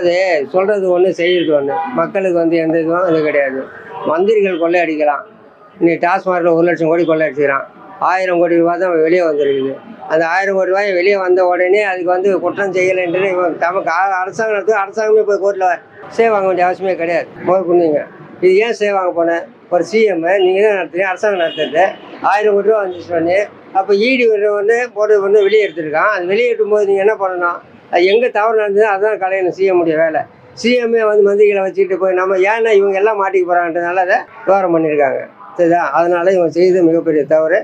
அதாவது சொல்கிறது ஒன்று செய்கிறது ஒன்று மக்களுக்கு வந்து எந்த இதுவும் இது கிடையாது. மந்திரிகள் கொள்ளை அடிக்கலாம் நீ டாஸ்மாகில் ஒரு லட்சம் கோடி கொள்ளை அடிச்சுக்கிறான் ஆயிரம் கோடி ரூபா தான் வெளியே வந்திருக்குது. அந்த ஆயிரம் கோடி ரூபாய் வெளியே வந்த உடனே அதுக்கு வந்து குற்றம் செய்யலைன்ட்டு இவன் தமக்கு அரசாங்கம் நடத்து அரசாங்கமே போய் கோர்ட்டில் சேவ் வாங்க வேண்டிய அவசியமே கிடையாது. முதல் குண்டிங்க இது ஏன் சேவ் வாங்க போனேன் ஒரு சிஎம் நீங்கள் தான் நடத்துறீங்க அரசாங்கம் நடத்துறது. ஆயிரம் கோடி ரூபா வந்துச்சு உடனே. அப்போ ஈடி வந்து போட்டு வந்து வெளியே எடுத்துருக்கான். அது வெளியே எடுக்கும்போது நீங்கள் என்ன பண்ணணும்? எங்கே தவறு நடந்தது அதுதான் கலையணும் சிஎம்முடைய வேலை. சிஎம்ஏ வந்து மந்திரிகளை வச்சுக்கிட்டு போய் நம்ம ஏன்னா இவங்க எல்லாம் மாட்டிக்க போகிறாங்கன்றதுனால அதை விவரம் பண்ணியிருக்காங்க. சரிதான் அதனால் இவங்க செய்தது மிகப்பெரிய தவறு.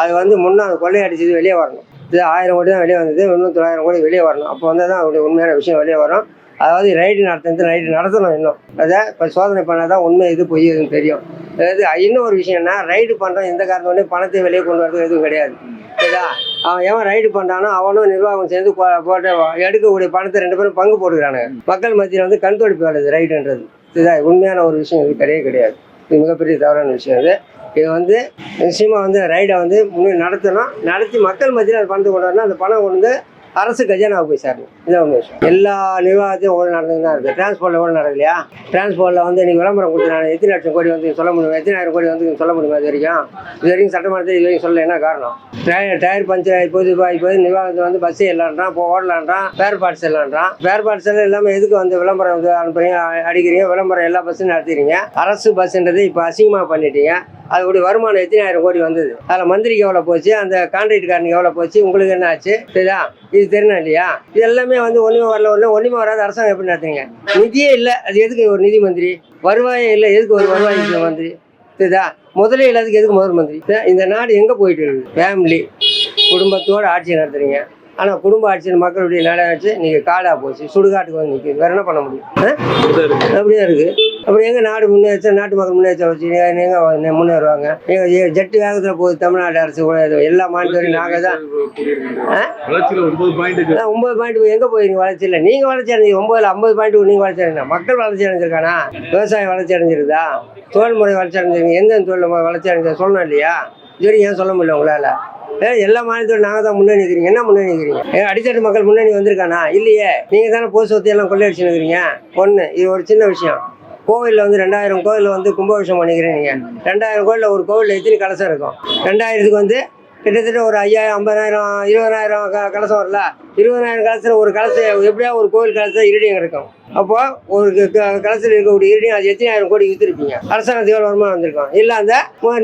அது வந்து முன்னே அது கொள்ளையடிச்சது வெளியே வரணும். இது ஆயிரம் கோடி தான் வெளியே வந்தது இன்னும் தொள்ளாயிரம் கோடி வெளியே வரணும். அப்போ வந்து தான் அவருடைய உண்மையான விஷயம் வெளியே வரும். அதாவது ரைடு நடத்துறது ரைடு நடத்தணும் இன்னும். அதை இப்போ சோதனை பண்ணால் தான் உண்மை இது பொய் எதுவும் தெரியும். அதாவது இன்னும் ஒரு விஷயம்னா ரைடு பண்ணுறோம் எந்த காரணத்தோடய பணத்தை வெளியே கொண்டு வரது எதுவும் கிடையாது. சரிதா அவன் எவன் ரைடு பண்ணுறானோ அவனும் நிர்வாகம் சேர்ந்து போட்டு எடுக்கக்கூடிய பணத்தை ரெண்டு பேரும் பங்கு போட்டுக்கிறானுங்க. மக்கள் மத்தியில் வந்து கண் தொடுப்பு வருது ரைடுன்றது இதுதான் உண்மையான ஒரு விஷயம் இது கிடையவே கிடையாது. இது மிகப்பெரிய தவறான விஷயம் இது. இது வந்து நிச்சயமாக வந்து ரைடை வந்து முன்னே நடத்தணும். நடத்தி மக்கள் மத்தியில் அது பணத்தை கொண்டு வரணும். அந்த பணம் கொண்டு வந்து அரசு கஜானாவுக்கு போய் சேரணும். இதான் விஷயம். எல்லா நிர்வாகத்தையும் ஒவ்வொரு நடந்துட்டு தான் இருக்குது டிரான்ஸ்போர்ட்டில் எவ்வளோ நடக்கலையா? டிரான்ஸ்போர்ட்டில் வந்து நீங்கள் விளம்பரம் கொடுத்து நான் எத்தனை லட்சம் கோடி வந்து சொல்ல முடியும்? எத்தனை ஆயிரம் கோடி வந்து சொல்ல முடியுமா இது வரைக்கும்? இது வரைக்கும் சட்டமன்றத்தை இது வரைக்கும் சொல்ல என்ன காரணம்? டயர் டயர் பஞ்சர் ஆகி போகுது இப்போ ஆகி நிர்வாகத்தை வந்து பஸ்ஸே இல்லைன்றான் இப்போ ஓடலான்றான் பேர் பார்ட்ஸ் இல்லைன்றான். பேர் பார்ட்ஸ் எல்லாம் இல்லாமல் எதுக்கு வந்து விளம்பரம் வந்து அனுப்புறீங்க? அடிக்கிறீங்க? விளம்பரம் எல்லா பஸ்ஸும் நடத்துறீங்க அரசு பஸ்ஸுன்றதை இப்போ அசிங்கமாக பண்ணிட்டீங்க. அதோடைய வருமானம் எத்தனாயிரம் கோடி வந்தது? அதில் மந்திரிக்கு எவ்வளோ போச்சு? அந்த கான்ட்ராக்ட்காரனுக்கு எவ்வளோ போச்சு? உங்களுக்கு என்ன ஆச்சு? சரிதா இது தெரியணும் இல்லையா? இது எல்லாமே வந்து ஒன்றுமே வரல ஒன்று ஒன்றுமே வராது. அரசாங்கம் எப்படி நடத்துங்க நிதியே இல்லை. அது எதுக்கு ஒரு நிதி மந்திரி? வருவாயே இல்லை. எதுக்கு ஒரு வருவாய் மந்திரி? சரிதா முதலே இல்லாததுக்கு எதுக்கு முதல் மந்திரி? சரி, இந்த நாடு எங்கே போயிட்டு இருக்குது? ஃபேமிலி குடும்பத்தோடு ஆட்சி நடத்துறீங்க. ஆனால் குடும்ப ஆட்சியில் மக்களுடைய நிலையாச்சு. நீங்கள் காடாக போச்சு. சுடுகாட்டுக்கு வந்து நிற்கிது வேற என்ன பண்ண முடியும்? ஆ? அப்படியே இருக்குது அப்புறம் எங்க நாடு முன்னேற்ற நாட்டு மக்கள் முன்னேற்ற வச்சு எங்க முன்னேறுவாங்க? எங்க ஜெட்டு வேகத்தில் போகுது தமிழ்நாடு அரசு கூட எல்லா மாநிலத்தையும் நாங்கள் தான். ஒன்பது பாயிண்ட் எங்க போயிருங்க வளர்ச்சியில் நீங்க வளர்ச்சி அடைஞ்சீங்க ஒன்பதுல ஐம்பது பாயிண்ட் நீங்க வளர்ச்சி அடைஞ்சா மக்கள் வளர்ச்சி அடைஞ்சிருக்கானா? விவசாயம் வளர்ச்சி அடைஞ்சிருக்குதா தொழில்முறை வளர்ச்சி அடைஞ்சிருங்க எந்த தொழில் வளர்ச்சி அடைஞ்சா சொல்லணும் இல்லையா? இது வரைக்கும் ஏன் சொல்ல முடியல உங்களால? ஏ எல்லா மாநிலத்தோட நாங்கள் தான் முன்னணி நிற்கிறீங்க என்ன முன்னணி நிற்கிறீங்க அடித்தட்டு மக்கள் முன்னணி வந்திருக்கானா? இல்லையே. நீங்கள் தானே பொது சொத்து எல்லாம் கொள்ளையடிச்சு நிற்கிறீங்க ஒன்று இது ஒரு சின்ன விஷயம். கோவிலில் வந்து ரெண்டாயிரம் கோவிலில் வந்து கும்பாபிஷேகம் பண்ணிக்கிறேன் நீங்கள் ரெண்டாயிரம் கோவிலில் ஒரு கோவிலில் எத்தனை கலசம் இருக்கும்? ரெண்டாயிரத்துக்கு வந்து கிட்டத்தட்ட ஒரு ஐயாயிரம் ஐம்பதாயிரம் இருபதாயிரம் க கலசம் வரல இருபதாயிரம் கலசத்தில் ஒரு கலசம் எப்படியா ஒரு கோவில் கலசம் இருடியம் இருக்கும் அப்போ ஒரு க- கலசத்தில் இருக்கக்கூடிய இருடியம் அது எத்தனை ஆயிரம் கோடி விற்றுருப்பீங்க அரசாங்கத்துக்கு எவ்வளோ வருமானம் வந்திருக்கும்? இல்லை அந்த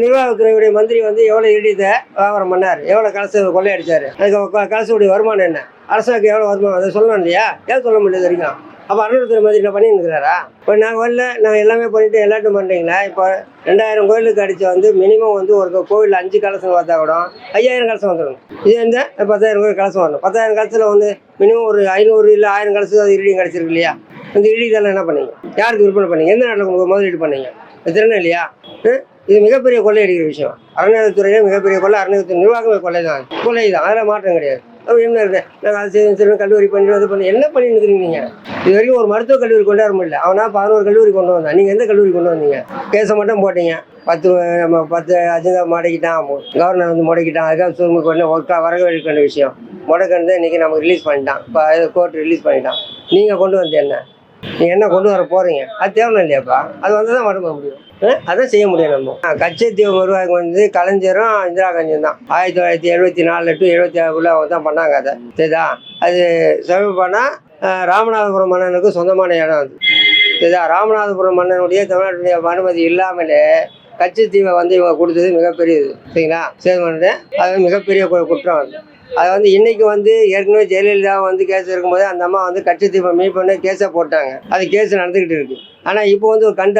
நிர்வாகத்துறையுடைய மந்திரி வந்து எவ்வளோ இருடியத்தை வியாபாரம் பண்ணார்? எவ்வளோ கலச கொள்ளையடிச்சார்? அதுக்கு கலசத்துடைய வருமானம் என்ன? அரசாங்கம் எவ்வளோ வருமானம்? அதை சொல்லணும் இல்லையா? ஏன் சொல்ல முடியாது வரைக்கும் அப்போ அருணத்துறை மாதிரி என்ன பண்ணி இருக்கிறாரா இப்போ நாங்கள் வரல நாங்கள் எல்லாமே பண்ணிட்டு எல்லாட்டும் பண்ணுறீங்களா இப்போ ரெண்டாயிரம் கோயிலுக்கு அடிச்ச வந்து மினிமம் வந்து ஒரு கோவிலில் அஞ்சு கலசம் பார்த்தா கூட ஐயாயிரம் கலசம் வந்துடும் இது வந்து பத்தாயிரம் கோயில் கலசம் வரணும். பத்தாயிரம் கலசத்தில் வந்து மினிமம் ஒரு ஐநூறு இல்லை ஆயிரம் கலசம் அது இடியும் கிடச்சிருக்கு இல்லையா? அந்த இறுதியெல்லாம் என்ன பண்ணீங்க? யாருக்கு விற்பனை பண்ணீங்க? எந்த நாட்டில் உங்களுக்கு முதலீடு பண்ணீங்க? இது இல்லையா? இது மிகப்பெரிய கொள்ளையடிக்கிற விஷயம். அறநிலையத்துறையே மிகப்பெரிய கொள்ளை அறநிலையத்துறை நிர்வாகமே கொள்ளை தான். கொள்ளை தான் அதில் மாற்றம் கிடையாது. அப்படி என்ன இருக்கு? நாங்கள் அது செய்யணும் கல்லூரி பண்ணி அது பண்ணி என்ன பண்ணிட்டு இருக்கிறீங்க நீங்கள் இது வரைக்கும் ஒரு மருத்துவக் கல்லூரி கொண்டு வர முடியல. அவனா பதினோரு கல்லூரி கொண்டு வந்தான். நீங்கள் எந்த கல்லூரி கொண்டு வந்தீங்க? கேஸை மட்டும் போட்டீங்க. பத்து நம்ம பத்து அஜெண்டா முடக்கிட்டான். கவர்னர் வந்து முடக்கிட்டான். அதுக்காக சுருமுக்கு ஒன்று ஒர்க்காக வரவேற்க வேண்டிய விஷயம். முடக்கிறது இன்றைக்கி நமக்கு ரிலீஸ் பண்ணிட்டான். இப்போ கோர்ட் ரிலீஸ் பண்ணிட்டான். நீங்கள் கொண்டு வந்து என்ன? நீங்கள் என்ன கொண்டு வர போகிறீங்க அது தேவை இல்லையாப்பா? அது வந்து தான் மறுக்க முடியும் அதான் செய்ய முடியும் நம்ம. கச்சத்தீவு நிர்வாகம் வந்து கலைஞரும் இந்திரா காந்தியும் தான். ஆயிரத்தி தொள்ளாயிரத்தி எழுபத்தி நாலு டு எழுபத்தி ஆறுல அவங்க தான் பண்ணாங்க அதை. சரிதா? அது சமீபம்னா ராமநாதபுரம் மன்னனுக்கு சொந்தமான இடம் அது. சரிதா? ராமநாதபுரம் மன்னனுடைய தமிழ்நாட்டுடைய அனுமதி இல்லாமலே கச்சத்தீவை வந்து இவங்க கொடுத்தது மிகப்பெரியது. சரிங்களா? சேதம் அது மிகப்பெரிய குற்றம் அது. அது வந்து இன்னைக்கு வந்து ஏற்கனவே ஜெயலலிதா வந்து கேஸ் இருக்கும்போது அந்த அம்மா வந்து கட்சி தீபம் மீட் பண்ணி கேஸை போட்டாங்க. அது கேஸ் நடந்துக்கிட்டு இருக்கு. ஆனால் இப்போ வந்து ஒரு கண்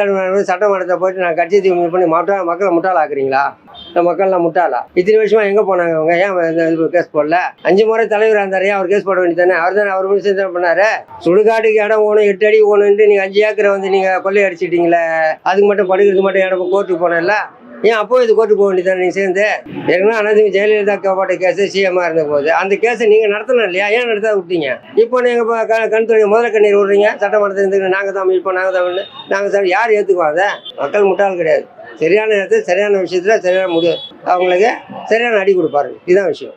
சட்டமன்றத்தை போயிட்டு நான் கட்சித்தீபை மீட் பண்ணி முட்டா மக்களை முட்டாளாக்குறீங்களா இந்த மக்கள்லாம் முட்டாளா? இத்தனை வருஷமா எங்கே போனாங்க அவங்க? ஏன் இது கேஸ் போடல? அஞ்சு முறை தலைவர் இருந்தாரு. அவர் கேஸ் போட வேண்டியதானே அவர் தானே அவர் முடிச்சு தான் பண்ணாரு. சுடுகாட்டுக்கு இடம் ஓணும் எட்டு அடி ஓணுன்ட்டு நீங்கள் அஞ்சு ஏக்கரை வந்து நீங்கள் கொள்ளை அடிச்சிட்டீங்களே அதுக்கு மட்டும் படுக்கிறதுக்கு மட்டும் இடம் கோர்ட்டுக்கு போனல ஏன் அப்போ இது கோட்டு போக வேண்டியதானே நீங்கள் சேர்ந்து? ஏற்கனவே அனந்தமி ஜெயலலிதா போட்ட கேஸு சிஎம்மா இருந்த போது அந்த கேஸை நீங்கள் நடத்தணும் இல்லையா? ஏன் நடத்த விட்டீங்க? இப்போ நீங்கள் கண் துணை முதல கண்ணீர் விடுறீங்க. சட்டமன்றத்தில் இருந்து நாங்கள் தான் இப்போ நாங்கள் தான் நாங்கள் தமிழ் யார் ஏற்றுக்குவாத மக்கள் முட்டாள் கிடையாது. சரியான நேரத்தில் சரியான விஷயத்தில் சரியான முடிவு. அவங்களுக்கு சரியான அடி கொடுப்பாரு. இதுதான் விஷயம்.